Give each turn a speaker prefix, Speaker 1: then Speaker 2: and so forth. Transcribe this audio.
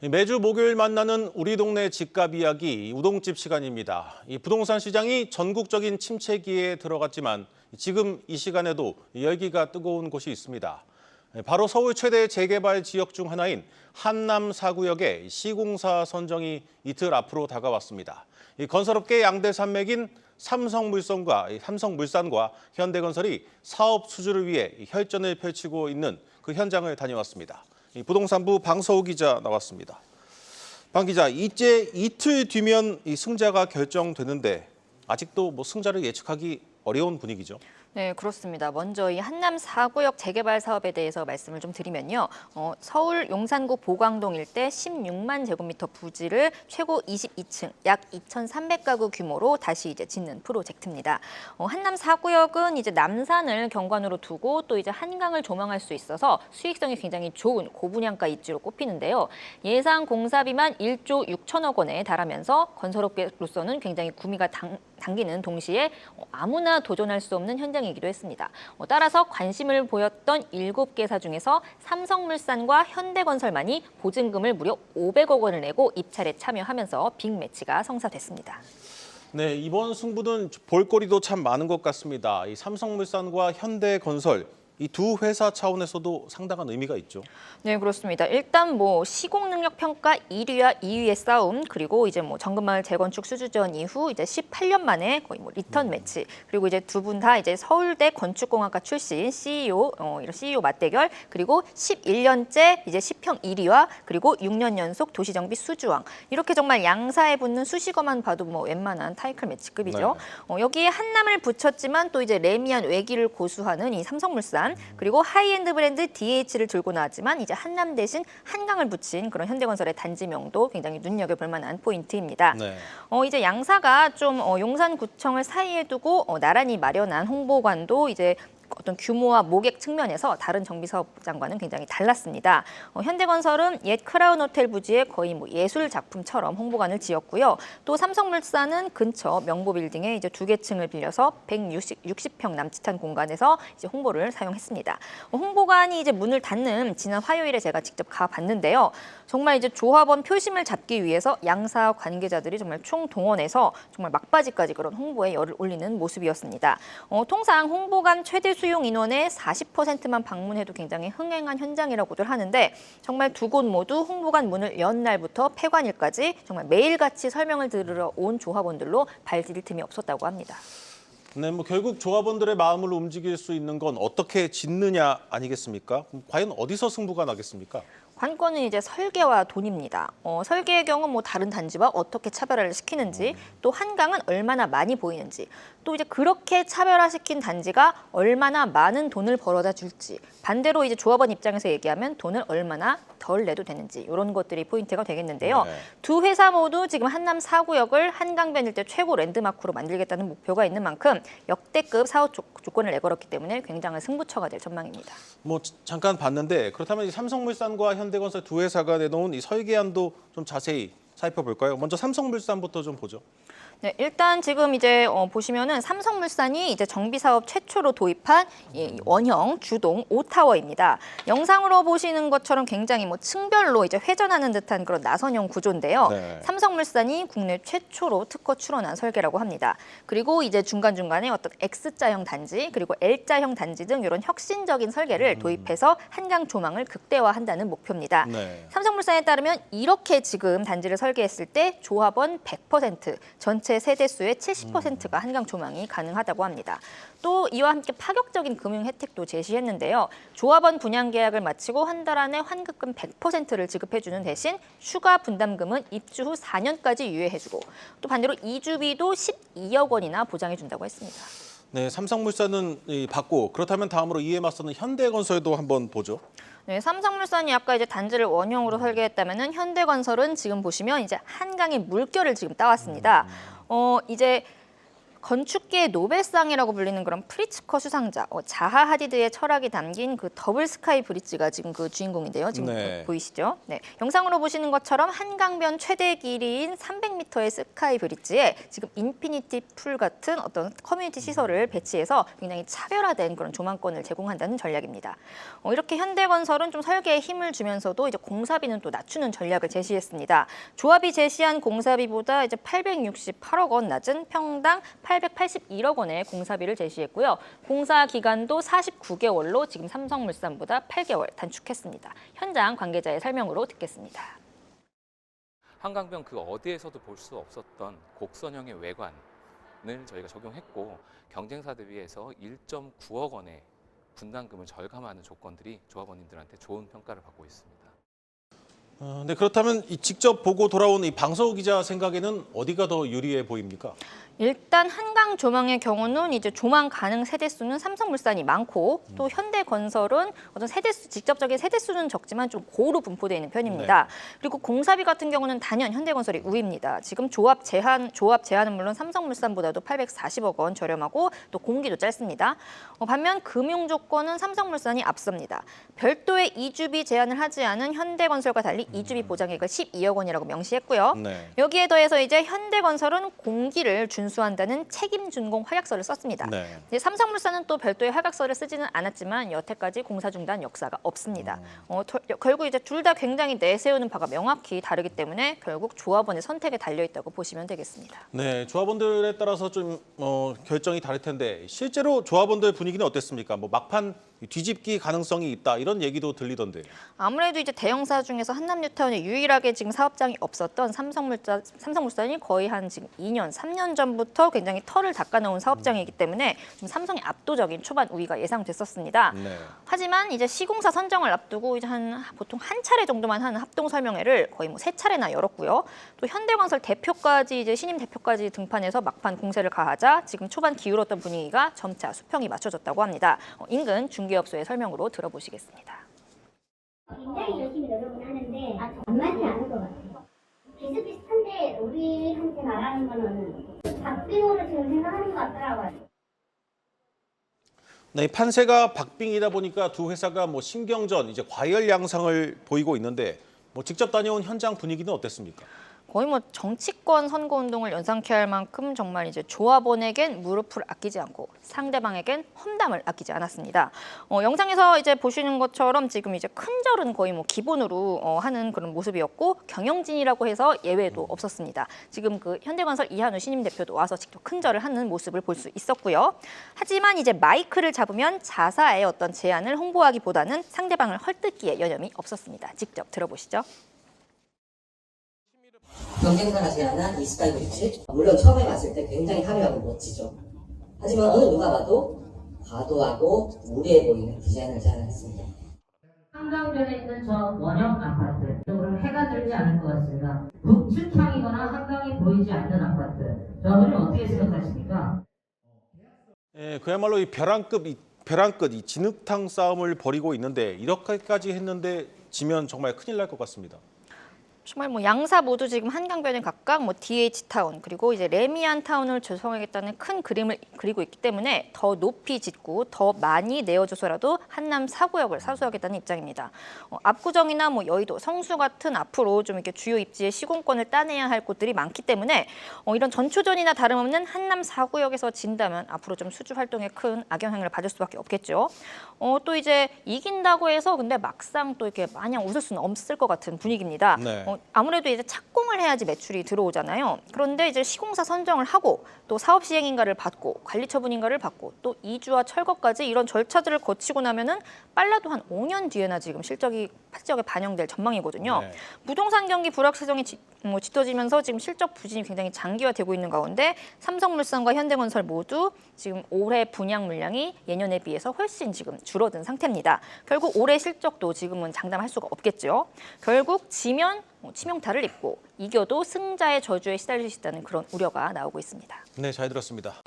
Speaker 1: 매주 목요일 만나는 우리 동네 집값 이야기 우동집 시간입니다. 이 부동산 시장이 전국적인 침체기에 들어갔지만 지금 이 시간에도 열기가 뜨거운 곳이 있습니다. 바로 서울 최대 재개발 지역 중 하나인 한남 사구역의 시공사 선정이 이틀 앞으로 다가왔습니다. 이 건설업계 양대 산맥인 삼성물산과 이 삼성물산과 현대건설이 사업 수주를 위해 혈전을 펼치고 있는 그 현장을 다녀왔습니다. 이 부동산부 방서우 기자 나왔습니다. 방 기자, 이제 이틀 뒤면 이 승자가 결정되는데 아직도 뭐 승자를 예측하기 어려운 분위기죠.
Speaker 2: 네, 그렇습니다. 먼저 이 한남 4구역 재개발 사업에 대해서 말씀을 좀 드리면요. 어, 서울 용산구 보광동 일대 16만 제곱미터 부지를 최고 22층 약 2,300가구 규모로 다시 이제 짓는 프로젝트입니다. 어, 한남 4구역은 이제 남산을 경관으로 두고 또 이제 한강을 조망할 수 있어서 수익성이 굉장히 좋은 고분양가 입지로 꼽히는데요. 예상 공사비만 1조 6천억 원에 달하면서 건설업계로서는 굉장히 구미가 당, 당기는 동시에 어, 아무나 도전할 수 없는 현장이기도 했습니다. 어, 따라서 관심을 보였던 7개사 중에서 삼성물산과 현대건설만이 보증금을 무려 500억 원을 내고 입찰에 참여하면서 빅매치가 성사됐습니다.
Speaker 1: 네, 이번 승부는 볼거리도 참 많은 것 같습니다. 이 삼성물산과 현대건설 이두 회사 차원에서도 상당한 의미가 있죠.
Speaker 2: 네, 그렇습니다. 일단 뭐 시공 능력 평가 1위와 2위의 싸움, 그리고 이제 뭐 정금마을 재건축 수주전 이후 이제 18년 만에 거의 뭐 리턴 매치, 그리고 이제 두 분 다 이제 서울대 건축공학과 출신 CEO, 어, 이런 CEO 맞대결, 그리고 11년째 이제 시평 1위와 그리고 6년 연속 도시정비 수주왕 이렇게 정말 양사에 붙는 수식어만 봐도 뭐 웬만한 타이틀 매치급이죠. 어, 여기에 한남을 붙였지만 또 이제 레미안 외기를 고수하는 이 삼성물산 그리고 하이엔드 브랜드 DH를 들고 나왔지만 이제 한남 대신 한강을 붙인 그런 현대건설의 단지명도 굉장히 눈여겨볼 만한 포인트입니다.
Speaker 1: 네.
Speaker 2: 어, 이제 양사가 좀 어, 용산구청을 사이에 두고 어, 나란히 마련한 홍보관도 이제 어떤 규모와 모객 측면에서 다른 정비사업 장과는 굉장히 달랐습니다. 어, 현대건설은 옛 크라운 호텔 부지에 거의 뭐 예술 작품처럼 홍보관을 지었고요. 또 삼성물산은 근처 명보 빌딩에 이제 두 개 층을 빌려서 160, 60 평 남짓한 공간에서 이제 홍보를 사용했습니다. 어, 홍보관이 이제 문을 닫는 지난 화요일에 제가 직접 가봤는데요. 정말 이제 조합원 표심을 잡기 위해서 양사 관계자들이 정말 총동원해서 정말 막바지까지 그런 홍보에 열을 올리는 모습이었습니다. 어, 통상 홍보관 최대 수용 인원의 40%만 방문해도 굉장히 흥행한 현장이라고들 하는데 정말 두 곳 모두 홍보관 문을 연 날부터 폐관일까지 정말 매일같이 설명을 들으러 온 조합원들로 발디딜 틈이 없었다고 합니다.
Speaker 1: 네, 뭐 결국 조합원들의 마음을 움직일 수 있는 건 어떻게 짓느냐 아니겠습니까? 과연 어디서 승부가 나겠습니까?
Speaker 2: 관건은 이제 설계와 돈입니다. 어, 설계의 경우 뭐 다른 단지와 어떻게 차별화를 시키는지, 또 한강은 얼마나 많이 보이는지, 또 이제 그렇게 차별화시킨 단지가 얼마나 많은 돈을 벌어다 줄지, 반대로 이제 조합원 입장에서 얘기하면 돈을 얼마나 덜 내도 되는지 이런 것들이 포인트가 되겠는데요.
Speaker 1: 네.
Speaker 2: 두 회사 모두 지금 한남 사구역을 한강변 일대 최고 랜드마크로 만들겠다는 목표가 있는 만큼 역대급 사업 조, 조건을 내걸었기 때문에 굉장한 승부처가 될 전망입니다.
Speaker 1: 뭐 자- 잠깐 봤는데 그렇다면 이 삼성물산과 현대건설 두 회사가 내놓은 이 설계안도 좀 자세히 살펴볼까요? 먼저 삼성물산부터 좀 보죠.
Speaker 2: 네, 일단 지금 이제 어, 보시면은 삼성물산이 이제 정비 사업 최초로 도입한 이 원형 주동 오타워입니다. 영상으로 보시는 것처럼 굉장히 뭐 층별로 이제 회전하는 듯한 그런 나선형 구조인데요.
Speaker 1: 네.
Speaker 2: 삼성물산이 국내 최초로 특허 출원한 설계라고 합니다. 그리고 이제 중간 중간에 어떤 X자형 단지 그리고 L자형 단지 등 이런 혁신적인 설계를 도입해서 한강 조망을 극대화한다는 목표입니다.
Speaker 1: 네.
Speaker 2: 삼성물산에 따르면 이렇게 지금 단지를 설계 했을 때 조합원 100%, 전체 세대 수의 70%가 한강 조망이 가능하다고 합니다. 또 이와 함께 파격적인 금융 혜택도 제시했는데요. 조합원 분양 계약을 마치고 한 달 안에 환급금 100%를 지급해주는 대신 추가 분담금은 입주 후 4년까지 유예해주고 또 반대로 이주비도 12억 원이나 보장해준다고 했습니다.
Speaker 1: 네, 삼성물산은 이 받고 그렇다면 다음으로 이에 맞서는 현대건설도 한번 보죠.
Speaker 2: 네, 삼성물산이 아까 이제 단지를 원형으로 설계했다면은 현대건설은 지금 보시면 이제 한강의 물결을 지금 따왔습니다. 어, 이제 건축계의 노벨상이라고 불리는 그런 프리츠커 수상자 어, 자하 하디드의 철학이 담긴 그 더블 스카이 브릿지가 지금 그 주인공인데요. 지금
Speaker 1: 네.
Speaker 2: 보이시죠? 네. 영상으로 보시는 것처럼 한강변 최대 길이인 300m의 스카이 브릿지에 지금 인피니티 풀 같은 어떤 커뮤니티 시설을 배치해서 굉장히 차별화된 그런 조망권을 제공한다는 전략입니다. 어, 이렇게 현대건설은 좀 설계에 힘을 주면서도 이제 공사비는 또 낮추는 전략을 제시했습니다. 조합이 제시한 공사비보다 이제 868억 원 낮은 평당 881억 원의 공사비를 제시했고요. 공사 기간도 49개월로 지금 삼성물산보다 8개월 단축했습니다. 현장 관계자의 설명으로 듣겠습니다.
Speaker 3: 한강변 그 어디에서도 볼 수 없었던 곡선형의 외관을 저희가 적용했고 경쟁사 대비해서 1.9억 원의 분담금을 절감하는 조건들이 조합원님들한테 좋은 평가를 받고 있습니다.
Speaker 1: 어, 네, 그렇다면 이 직접 보고 돌아온 이 방서우 기자 생각에는 어디가 더 유리해 보입니까?
Speaker 2: 일단 한강 조망의 경우는 이제 조망 가능 세대 수는 삼성물산이 많고 또 현대건설은 어떤 세대 수 직접적인 세대 수는 적지만 좀 고루 분포되어 있는 편입니다. 그리고 공사비 같은 경우는 단연 현대건설이 우위입니다. 지금 조합 제한 조합 제한은 물론 삼성물산보다도 840억 원 저렴하고 또 공기도 짧습니다. 어, 반면 금융 조건은 삼성물산이 앞섭니다. 별도의 이주비 제한을 하지 않은 현대건설과 달리 이주비 보장액을 12억 원이라고 명시했고요.
Speaker 1: 네.
Speaker 2: 여기에 더해서 이제 현대건설은 공기를 준수한다는 책임 준공 활약서를 썼습니다.
Speaker 1: 네.
Speaker 2: 삼성물산은 또 별도의 활약서를 쓰지는 않았지만 여태까지 공사 중단 역사가 없습니다. 어, 더- 결국 이제 둘 다 굉장히 내세우는 바가 명확히 다르기 때문에 결국 조합원의 선택에 달려 있다고 보시면 되겠습니다.
Speaker 1: 네, 조합원들에 따라서 좀 어, 결정이 다를 텐데 실제로 조합원들 분위기는 어땠습니까? 뭐 막판 뒤집기 가능성이 있다 이런 얘기도 들리던데.
Speaker 2: 아무래도 이제 대형사 중에서 한 남뉴타운에 유일하게 지금 사업장이 없었던 삼성물산, 삼성물산이 거의 한 지금 2년, 3년 전부터 굉장히 털을 닦아놓은 사업장이기 때문에 좀 삼성의 압도적인 초반 우위가 예상됐었습니다.
Speaker 1: 네.
Speaker 2: 하지만 이제 시공사 선정을 앞두고 이제 한 보통 한 차례 정도만 하는 합동 설명회를 거의 뭐 세 차례나 열었고요. 또 현대건설 대표까지 이제 신임 대표까지 등판해서 막판 공세를 가하자 지금 초반 기울었던 분위기가 점차 수평이 맞춰졌다고 합니다. 어, 인근 중개업소의 설명으로 들어보시겠습니다.
Speaker 4: 굉장히 열심히 만만치 않은 것 같아요. 비슷비슷한데 우리한테 말하는 거는 박빙으로 지금 생각하는 것 같더라고요.
Speaker 1: 네, 이 판세가 박빙이다 보니까 두 회사가 뭐 신경전 이제 과열 양상을 보이고 있는데 뭐 직접 다녀온 현장 분위기는 어땠습니까?
Speaker 2: 거의 뭐 정치권 선거 운동을 연상케 할 만큼 정말 이제 조합원에겐 무릎을 아끼지 않고 상대방에겐 험담을 아끼지 않았습니다. 어, 영상에서 이제 보시는 것처럼 지금 이제 큰 절은 거의 뭐 기본으로 어, 하는 그런 모습이었고 경영진이라고 해서 예외도 없었습니다. 지금 그 현대건설 이한우 신임 대표도 와서 직접 큰 절을 하는 모습을 볼 수 있었고요. 하지만 이제 마이크를 잡으면 자사의 어떤 제안을 홍보하기보다는 상대방을 헐뜯기에 여념이 없었습니다. 직접 들어보시죠.
Speaker 5: 경쟁사가 제안한 이 스카이 브릿지 물론 처음에 봤을 때 굉장히 화려하고 멋지죠 하지만 어느 누가 봐도 과도하고 무리해 보이는 디자인을 제안했습니다
Speaker 6: 한강변에 있는 저 원형 아파트 쪽으로 해가 들지 않을 것 같습니다. 북측향이거나 한강이 보이지 않는 아파트. 여러분이 어떻게 생각하십니까?
Speaker 1: 예, 그야말로 이 벼랑급 이 벼랑 끝 이 진흙탕 싸움을 벌이고 있는데 이렇게까지 했는데 지면 정말 큰일 날 것 같습니다.
Speaker 2: 정말 뭐 양사 모두 지금 한강변에 각각 뭐 DH 타운 그리고 이제 레미안 타운을 조성하겠다는 큰 그림을 그리고 있기 때문에 더 높이 짓고 더 많이 내어줘서라도 한남 사구역을 사수하겠다는 입장입니다. 어, 압구정이나 뭐 여의도, 성수 같은 앞으로 좀 이렇게 주요 입지의 시공권을 따내야 할 곳들이 많기 때문에 어, 이런 전초전이나 다름없는 한남 사구역에서 진다면 앞으로 좀 수주 활동에 큰 악영향을 받을 수밖에 없겠죠. 어, 또 이제 이긴다고 해서 근데 막상 또 이렇게 마냥 웃을 수는 없을 것 같은 분위기입니다.
Speaker 1: 네.
Speaker 2: 어, 아무래도 이제 착공을 해야지 매출이 들어오잖아요. 그런데 이제 시공사 선정을 하고 또 사업 시행인가를 받고 관리 처분인가를 받고 또 이주와 철거까지 이런 절차들을 거치고 나면은 빨라도 한 5년 뒤에나 지금 실적이 실적에 반영될 전망이거든요.
Speaker 1: 네.
Speaker 2: 부동산 경기 불확실성이 짙- 뭐 짙어지면서 지금 실적 부진이 굉장히 장기화되고 있는 가운데 삼성물산과 현대건설 모두 지금 올해 분양 물량이 예년에 비해서 훨씬 지금 줄어든 상태입니다. 결국 올해 실적도 지금은 장담할 수가 없겠죠. 결국 지면 뭐 치명타를 입고 이겨도 승자의 저주에 시달릴 수 있다는 그런 우려가 나오고 있습니다.
Speaker 1: 네, 잘 들었습니다.